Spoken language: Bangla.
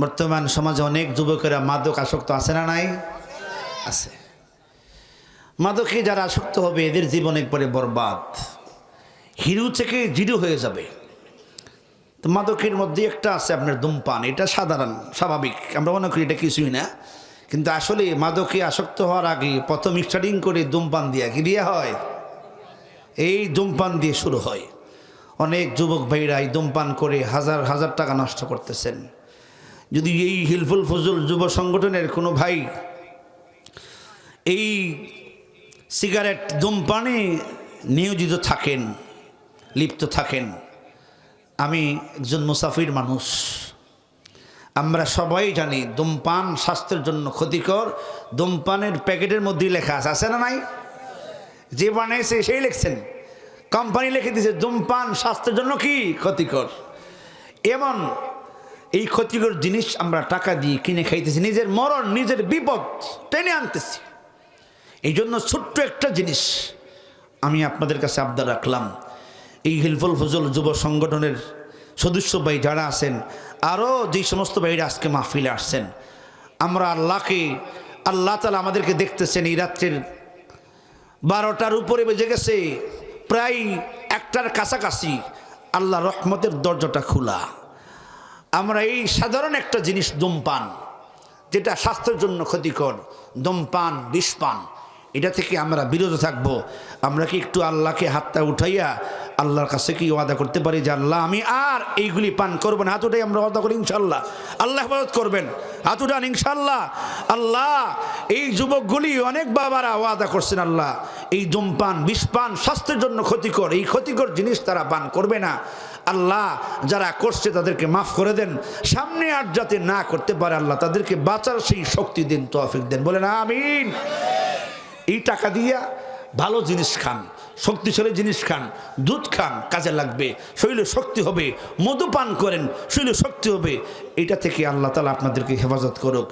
বর্তমান সমাজে অনেক যুবকেরা মাদক আসক্ত আছে না নাই? আছে। মাদকে যারা আসক্ত হবে, এদের জীবন একবারে বরবাদ। হিরু থেকে জিরো হয়ে যাবে। তো মাদকের মধ্যে একটা আছে আপনার ধূমপান, এটা সাধারণ, স্বাভাবিক। আমরা মনে করি এটা কিছুই না। কিন্তু আসলে মাদকে আসক্ত হওয়ার আগে প্রথম স্টার্টিং করে ধূমপান দিয়া কি দিয়ে হয়? এই ধূমপান দিয়ে শুরু হয়। অনেক যুবক ভাইরা এই ধূমপান করে হাজার হাজার টাকা নষ্ট করতেছেন। যদি এই হিলফুল ফজল যুব সংগঠনের কোনো ভাই এই সিগারেট ধূমপানে নিয়োজিত থাকেন, লিপ্ত থাকেন, আমি একজন মুসাফির মানুষ। আমরা সবাই জানি ধূমপান স্বাস্থ্যের জন্য ক্ষতিকর। ধূমপানের প্যাকেটের মধ্যেই লেখা আছে আছে না নাই? যে বানিয়েছে সেই লিখছেন। কোম্পানি লিখে দিয়েছে ধূমপান স্বাস্থ্যের জন্য কি ক্ষতিকর? এমন এই ক্ষতিকর জিনিস আমরা টাকা দিয়ে কিনে খাইতেছি, নিজের মরণ, নিজের বিপদ টেনে আনতেছি। এই জন্য ছোট্ট একটা জিনিস আমি আপনাদের কাছে আবদার রাখলাম। এই হিলফুল ফজল যুব সংগঠনের সদস্য ভাই যারা আছেন, আরও যেই সমস্ত ভাইরা আজকে মাহফিলে আসছেন, আমরা আল্লাহকে, আল্লাহ তালা আমাদেরকে দেখতেছেন, এই রাত্রের বারোটার উপরে বেজে গেছে, প্রায় একটার কাছাকাছি আল্লাহ রহমতের দরজাটা খোলা। আমরা এই সাধারণ একটা জিনিস ধূমপান যেটা স্বাস্থ্যের জন্য ক্ষতিকর ধূমপান বিষপান, এটা থেকে আমরা বিরত থাকব। আমরা কি একটু আল্লাহকে হাতটা উঠাইয়া আল্লাহর কাছে কি ওয়াদা করতে পারি যে, আল্লাহ, আমি আর এইগুলি পান করব না, হাত উঠাই আমরা ওয়াদা করি ইনশাল্লাহ আল্লাহ হেফাজত করবেন, হাত উঠান ইনশাল্লাহ আল্লাহ, এই যুবকগুলি অনেক বাবারা ওয়াদা করছেন, আল্লাহ, এই ধূমপান বিষপান স্বাস্থ্যের জন্য ক্ষতিকর, এই ক্ষতিকর জিনিস তারা পান করবে না। আল্লাহ যারা করছে তাদেরকে মাফ করে দেন। সামনে আর যাতে না করতে পারে আল্লাহ, তাদেরকে বাঁচার সেই শক্তি দিন, তৌফিক দেন। বলেন, আমিন। এই টাকা দিয়া ভালো জিনিস খান, শক্তিশালী জিনিস খান, দুধ খান, কাজে লাগবে, শরীরে শক্তি হবে, মধু পান করেন, শরীরে শক্তি হবে। এটা থেকে আল্লাহ তালা আপনাদেরকে হেফাজত করুক।